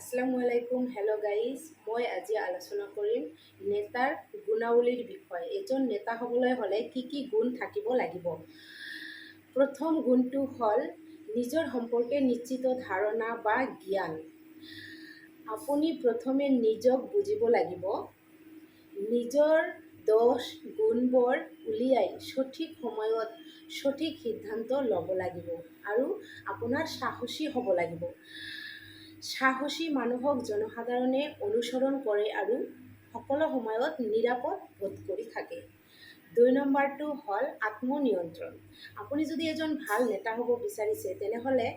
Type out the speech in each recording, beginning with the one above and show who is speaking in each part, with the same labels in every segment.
Speaker 1: আসসালামু আলাইকুম। Hello' guys মই আজি আলোচনা কৰিম নেতাৰ গুণাৱলীৰ বিষয়ে। এজন নেতা হ'বলৈ হ'লে কি কি গুণ থাকিব লাগিব? প্ৰথম গুণটো হ'ল নিজৰ সম্পৰ্কে নিশ্চিত ধাৰণা বা জ্ঞান। আপুনি প্ৰথমে নিজক বুজিব লাগিব। নিজৰ দোষ গুণবোৰ উলিয়াই সঠিক সময়ত সঠিক সিদ্ধান্ত ল'ব লাগিব আৰু আপোনাৰ সাহসী হ'ব লাগিব। সাহসী মানুহক জনসাধাৰণে অনুসৰণ কৰে আৰু সকলো সময়ত নিৰাপদ বোধ কৰি থাকে। দুই নম্বৰটো হ'ল আত্মনিয়ন্ত্ৰণ। আপুনি যদি এজন ভালো নেতা হ'ব বিচাৰিছে, তেনেহ'লে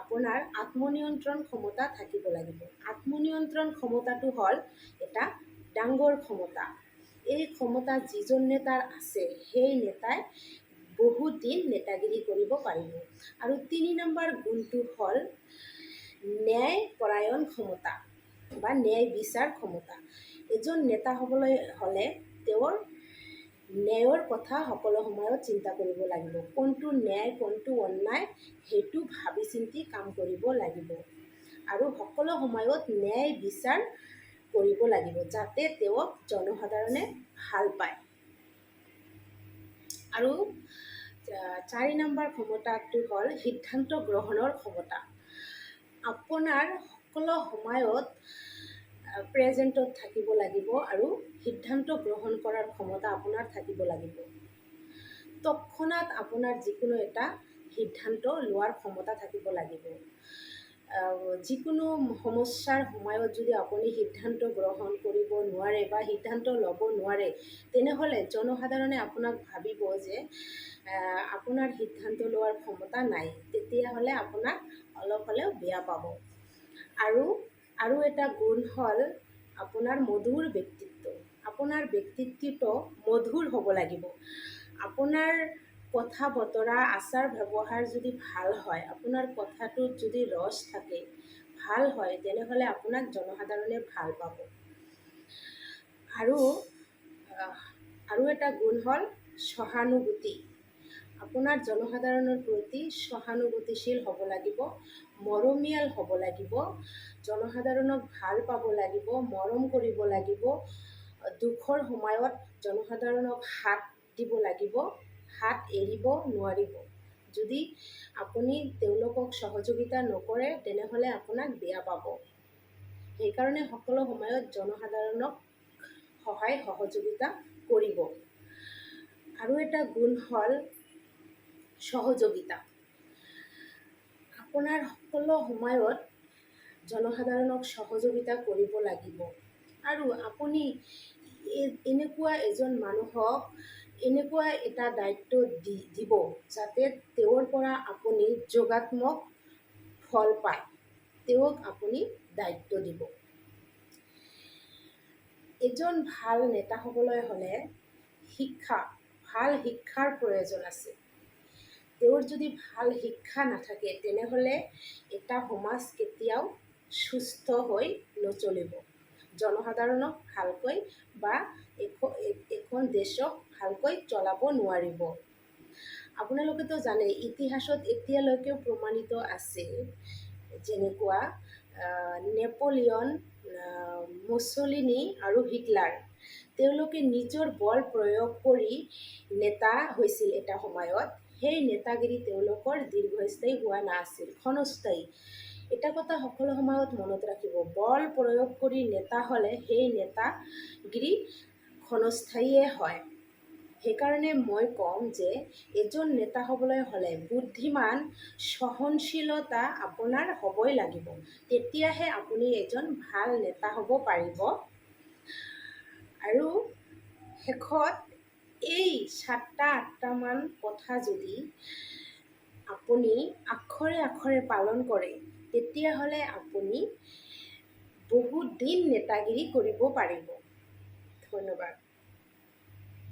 Speaker 1: আপোনাৰ আত্মনিয়ন্ত্ৰণ ক্ষমতা থাকিব লাগিব। আত্মনিয়ন্ত্ৰণ ক্ষমতাটো হ'ল এটা ডাঙৰ ক্ষমতা। এই ক্ষমতা যিজন নেতাৰ আছে, সেই নেতাই বহুত দিন নেতাগিৰি কৰিব পাৰিব। আৰু তিনি নম্বৰ গুণটো হ'ল ন্যায় পৰায়ণ ক্ষমতা বা ন্যায় বিচাৰ ক্ষমতা। এজন নেতা হ'বলৈ হ'লে তেওঁৰ ন্যায়ৰ কথা সকলো সময়ত চিন্তা কৰিব লাগিব। কোনটো ন্যায় কোনটো অন্যায় সেইটো ভাবি চিন্তি কাম কৰিব লাগিব। আৰু সকলো সময়ত ন্যায় বিচাৰ কৰিব লাগিব যাতে তেওঁক জনসাধাৰণে ভাল পায়। আৰু চাৰি নম্বৰ ক্ষমতাটো হ'ল সিদ্ধান্ত গ্ৰহণৰ ক্ষমতা। আপোনাৰ সকলো সময়ত প্ৰেজেণ্টত থাকিব লাগিব আৰু সিদ্ধান্ত গ্ৰহণ কৰাৰ ক্ষমতা আপোনাৰ থাকিব লাগিব। তৎক্ষণাত আপোনাৰ যিকোনো এটা সিদ্ধান্ত লোৱাৰ ক্ষমতা থাকিব লাগিব। যিকোনো সমস্যাৰ সময়ত যদি আপুনি সিদ্ধান্ত গ্ৰহণ কৰিব নোৱাৰে বা সিদ্ধান্ত ল'ব নোৱাৰে, তেনেহ'লে জনসাধাৰণে আপোনাক ভাবিব যে আপোনাৰ সিদ্ধান্ত লোৱাৰ ক্ষমতা নাই। তেতিয়াহ'লে আপোনাক অলপ হ'লেও বেয়া পাব। আৰু আৰু এটা গুণ হ'ল আপোনাৰ মধুৰ ব্যক্তিত্ব। আপোনাৰ ব্যক্তিত্বটো মধুৰ হ'ব লাগিব। আপোনাৰ কথা বতৰা আচাৰ ব্যৱহাৰ যদি ভালো হয়, আপোনাৰ কথাটোত যদি ৰস থাকে, ভালো হয়, তেনেহ'লে আপোনাক জনসাধাৰণে ভালো পাব। আৰু আৰু এটা গুণ হ'ল সহানুভূতি। আপোনাৰ জনসাধাৰণৰ প্ৰতি সহানুভূতিশীল হ'ব লাগিব, মৰমীয়াল হ'ব লাগিব, জনসাধাৰণক ভালো পাব লাগিব, মৰম কৰিব লাগিব, দুখৰ সময়ত জনসাধাৰণক হাত দিব লাগিব। হাত এৰিব নোৱাৰিব। যদি আপুনি তেওঁলোকক সহযোগিতা নকৰে, তেনেহ'লে আপোনাক বেয়া পাব। সেইকাৰণে সকলো সময়ত জনসাধাৰণক সহায় সহযোগিতা কৰিব। আৰু এটা গুণ হ'ল সহযোগিতা। আপোনাৰ সকলো সময়ত জনসাধাৰণক সহযোগিতা কৰিব লাগিব। আৰু আপুনি এনেকুৱা এজন মানুহক এনেকুৱা এটা দায়িত্ব দি, দিব যাতে তেওঁৰ পৰা আপুনি যোগাত্মক ফল পায়। তেওঁক আপুনি দায়িত্ব দিব। এজন ভালো নেতা হ'বলৈ হ'লে শিক্ষা, ভালো শিক্ষাৰ প্ৰয়োজন আছে। তেওঁৰ যদি ভালো শিক্ষা নাথাকে, তেনেহ'লে এটা সমাজ কেতিয়াও সুস্থ হৈ নচলিব। জনসাধাৰণক ভালকৈ বা এখ- এখন দেশক ভালকৈ চলাব নোৱাৰিব। আপোনালোকেতো জানে, ইতিহাসত এতিয়ালৈকেও প্ৰমাণিত আছে যেনেকুৱা নেপলিয়ন মুছলিনী আৰু হিটলাৰ। তেওঁলোকে নিজৰ বল প্ৰয়োগ কৰি নেতা হৈছিল এটা সময়ত। সেই নেতাগিৰি তেওঁলোকৰ দীৰ্ঘস্থায়ী হোৱা নাছিল, ক্ষণস্থায়ী। এটা কথা সকলো সময়ত মনত ৰাখিব। বল প্ৰয়োগ কৰি নেতা হ'লে সেই নেতাগিৰি ক্ষণস্থায়ীয়ে হয়। সেইকাৰণে মই ক'ম যে এজন নেতা হ'বলৈ হ'লে বুদ্ধিমান, সহনশীলতা আপোনাৰ হ'বই লাগিব। তেতিয়াহে আপুনি এজন ভালো নেতা হ'ব পাৰিব। আৰু শেষত এই সাতটা আঠটামান কথা যদি আপুনি আখৰে আখৰে পালন কৰে তেতিয়াহ'লে আপুনি বহুত দিন নেতাগিৰি কৰিব পাৰিব। ধন্যবাদ।